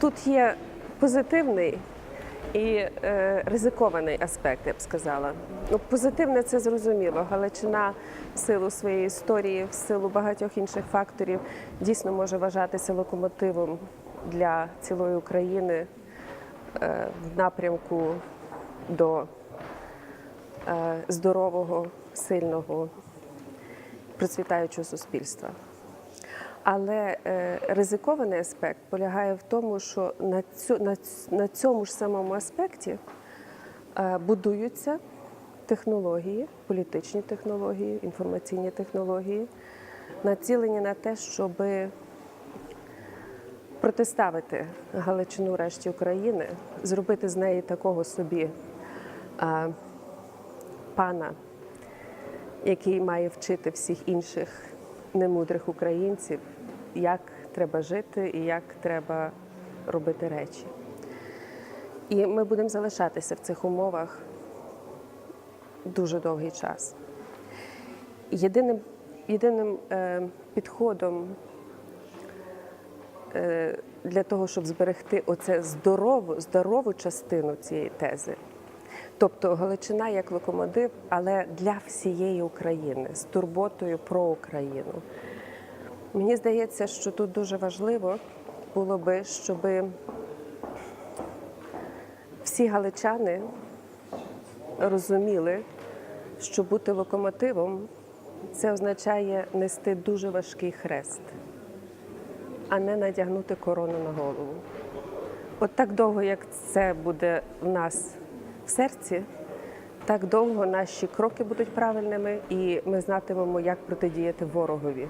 Тут є позитивний і е, ризикований аспект, я б сказала. Ну, позитивне це зрозуміло. Галичина в силу своєї історії, в силу багатьох інших факторів дійсно може вважатися локомотивом для цілої України е, в напрямку до е, здорового, сильного, процвітаючого суспільства. Але е, ризикований аспект полягає в тому, що на, цю, на, цьому ж самому аспекті е, будуються технології, політичні технології, інформаційні технології, націлені на те, щоб протиставити Галичину решті України, зробити з неї такого собі е, пана, який має вчити всіх інших немудрих українців, як треба жити і як треба робити речі. І ми будемо залишатися в цих умовах дуже довгий час. Єдиним, єдиним е, підходом е, для того, щоб зберегти оце здорову, здорову частину цієї тези. Тобто Галичина як локомотив, але для всієї України з турботою про Україну. Мені здається, що тут дуже важливо було би, щоб всі галичани розуміли, що бути локомотивом це означає нести дуже важкий хрест, а не надягнути корону на голову. От так довго, як це буде в нас серці, так довго наші кроки будуть правильними, і ми знатимемо, як протидіяти ворогові.